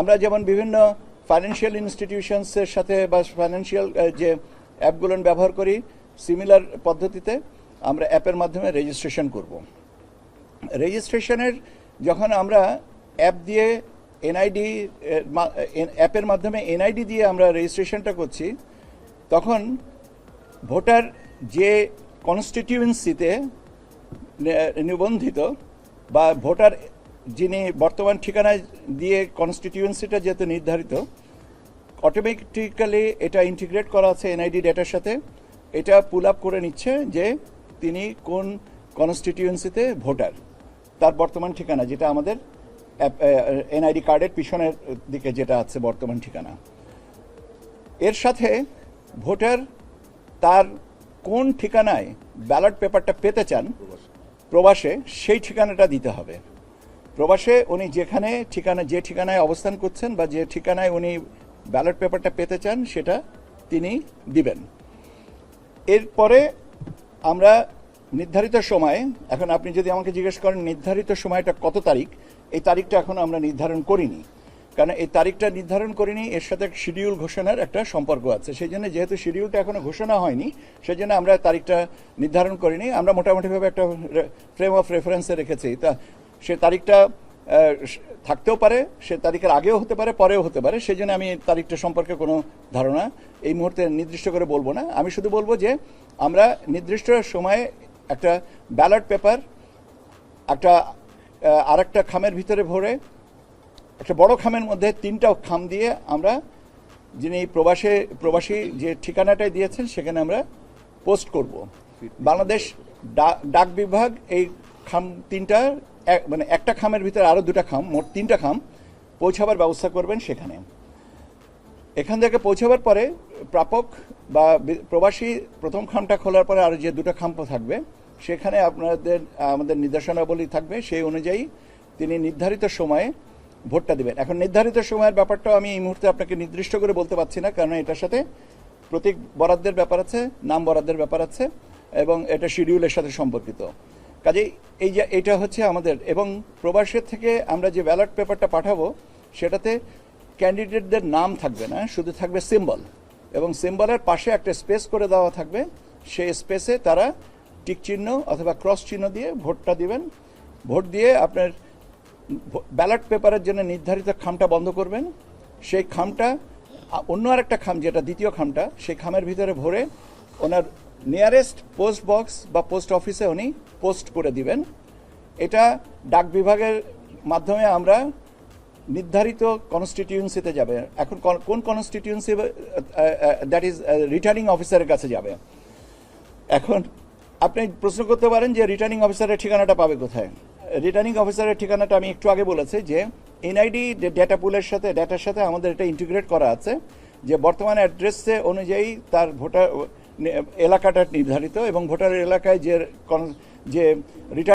আমরা যেমন বিভিন্ন ফাইন্যান্সিয়াল ইনস্টিটিউশনসের সাথে বা ফাইন্যান্সিয়াল যে অ্যাপগুলো ব্যবহার করি সিমিলার পদ্ধতিতে আমরা অ্যাপের মাধ্যমে রেজিস্ট্রেশন করব। রেজিস্ট্রেশনের যখন আমরা অ্যাপ দিয়ে এনআইডি অ্যাপের মাধ্যমে এনআইডি দিয়ে আমরা রেজিস্ট্রেশনটা করছি, তখন ভোটার যে কনস্টিটিউয়েন্সিতে নিবন্ধিত বা ভোটার যিনি বর্তমান ঠিকানায় দিয়ে কনস্টিটিউয়েন্সিটা যেহেতু নির্ধারিত অটোমেটিক্যালি এটা ইন্টিগ্রেট করা আছে এনআইডি ডেটার সাথে। এটা পুল আপ করে নিচ্ছে যে তিনি কোন কনস্টিটিউয়েন্সিতে ভোটার তার বর্তমান ঠিকানা যেটা আমাদের এনআইডি কার্ডের পিছনের দিকে যেটা আছে বর্তমান ঠিকানা। এর সাথে ভোটার তার কোন ঠিকানায় ব্যালট পেপারটা পেতে চান প্রবাসে সেই ঠিকানাটা দিতে হবে। প্রবাসে উনি যেখানে ঠিকানা যে ঠিকানায় অবস্থান করছেন বা যে ঠিকানায় উনি ব্যালট পেপারটা পেতে চান, সেটা তিনি দিবেন। এরপরে আমরা নির্ধারিত সময়ে, এখন আপনি যদি আমাকে জিজ্ঞেস করেন নির্ধারিত সময়টা কত তারিখ, এই তারিখটা এখন আমরা নির্ধারণ করিনি। কারণ এই তারিখটা নির্ধারণ করিনি, এর সাথে শিডিউল ঘোষণার একটা সম্পর্ক আছে। সেই জন্য যেহেতু শিডিউলটা এখনও ঘোষণা হয়নি, সেই জন্য আমরা তারিখটা নির্ধারণ করিনি। আমরা মোটামুটিভাবে একটা ফ্রেম অফ রেফারেন্সে রেখেছি। তা সে তারিখটা থাকতেও পারে সে তারিখের আগেও হতে পারে পরেও হতে পারে সেই জন্য আমি তারিখটা সম্পর্কে কোনো ধারণা এই মুহূর্তে নির্দিষ্ট করে বলব না। আমি শুধু বলব যে আমরা নির্দিষ্ট সময়ে একটা ব্যালট পেপার একটা আর একটা খামের ভিতরে ভরে একটা বড় খামের মধ্যে তিনটা খাম দিয়ে আমরা যিনি প্রবাসে প্রবাসী যে ঠিকানাটায় দিয়েছেন সেখানে আমরা পোস্ট করব। বাংলাদেশ ডাক বিভাগ এই খাম তিনটা মানে একটা খামের ভিতরে আরও দুটা খাম, মোট তিনটা খাম পৌঁছাবার ব্যবস্থা করবেন সেখানে। এখান থেকে পৌঁছাবার পরে প্রাপক বা প্রবাসী প্রথম খামটা খোলার পরে আরও যে দুটো খাম থাকবে, সেখানে আপনাদের, আমাদের নির্দেশনাবলী থাকবে, সেই অনুযায়ী তিনি নির্ধারিত সময়ে ভোটটা দেবেন। এখন নির্ধারিত সময়ের ব্যাপারটাও আমি এই মুহূর্তে আপনাকে নির্দিষ্ট করে বলতে পারছি না, কারণ এটার সাথে প্রতীক বরাদ্দের ব্যাপার আছে, নাম বরাদ্দের ব্যাপার আছে, এবং এটা শিডিউলের সাথে সম্পর্কিত। কাজেই এই যে এটা হচ্ছে আমাদের, এবং প্রবাসের থেকে আমরা যে ব্যালট পেপারটা পাঠাবো, সেটাতে ক্যান্ডিডেটদের নাম থাকবে না, শুধু থাকবে সিম্বল। এবং সিম্বলের পাশে একটা স্পেস করে দেওয়া থাকবে, সেই স্পেসে তারা টিক চিহ্ন অথবা ক্রস চিহ্ন দিয়ে ভোটটা দিবেন। ভোট দিয়ে আপনার ব্যালট পেপারের জন্য নির্ধারিত খামটা বন্ধ করবেন। সেই খামটা অন্য আরেকটা খাম, যেটা দ্বিতীয় খামটা, সেই খামের ভিতরে ভরে ওনার নিয়ারেস্ট পোস্ট বক্স বা পোস্ট অফিসে উনি পোস্ট করে দিবেন। এটা ডাক বিভাগের মাধ্যমে আমরা নির্ধারিত কনস্টিটিউয়েন্সিতে যাবে। এখন কোন- কোন কনস্টিটিউয়েন্সি দ্যাট ইজ রিটার্নিং অফিসারের কাছে যাবে। এখন আপনি প্রশ্ন করতে পারেন যে রিটার্নিং অফিসারের ঠিকানাটা পাবে কোথায়? রিটার্নিং অফিসারের ঠিকানাটা আমি একটু আগে বলেছি যে এনআইডি ডেটা পুলের সাথে ডেটার সাথে আমাদের এটা ইন্টিগ্রেট করা আছে যে বর্তমান অ্যাড্রেসে অনুযায়ী তার ভোটার এলাকাটা নির্ধারিত এবং ভোটারের এলাকায় যে যে রিটার্ন